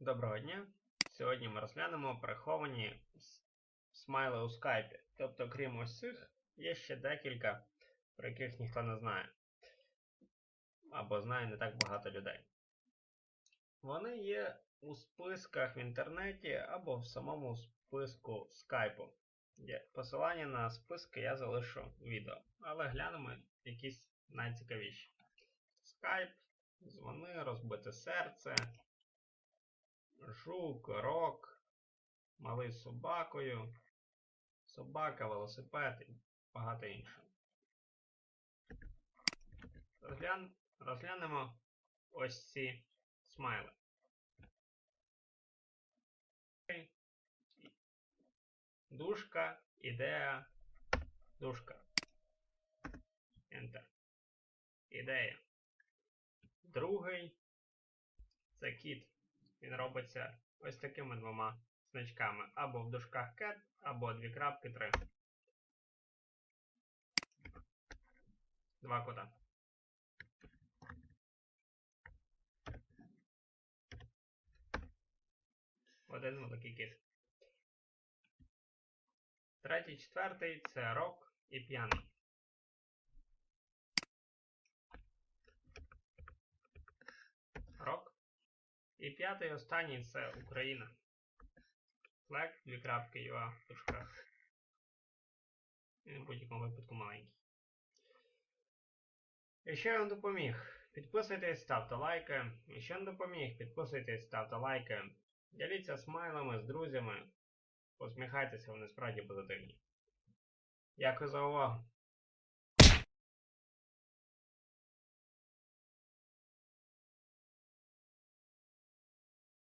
Доброго дня! Сьогодні ми розглянемо приховані смайли у скайпі. Тобто, крім ось цих, є ще декілька, про яких ніхто не знає. Або знає не так багато людей. Вони є у списках в інтернеті або в самому списку скайпу. Посилання на списки я залишу в відео. Але глянемо якісь найцікавіші. Скайп, дзвони, розбите серце. Жук, рок, малий з собакою, собака, велосипед і багато іншого. Розглян... Розглянемо ось ці смайли. Дужка, ідея, дужка. Enter. Ідея. Другий це кіт. Він робиться ось такими двома значками. Або в дужках cat, або дві крапки 3. Два кота. Один великий кіт. Третій, четвертий це рок і п'яний. Рок. І п'ятий останній це Україна. Флек, дві крапки UA в. І в будь-якому випадку маленький. Якщо я вам допоміг, підписуйтесь, ставте лайки. Якщо не допоміг, підписуйтесь, ставте лайки. Діліться смайлами з друзями. Посміхайтеся, вони справді позитивні. Дякую за увагу.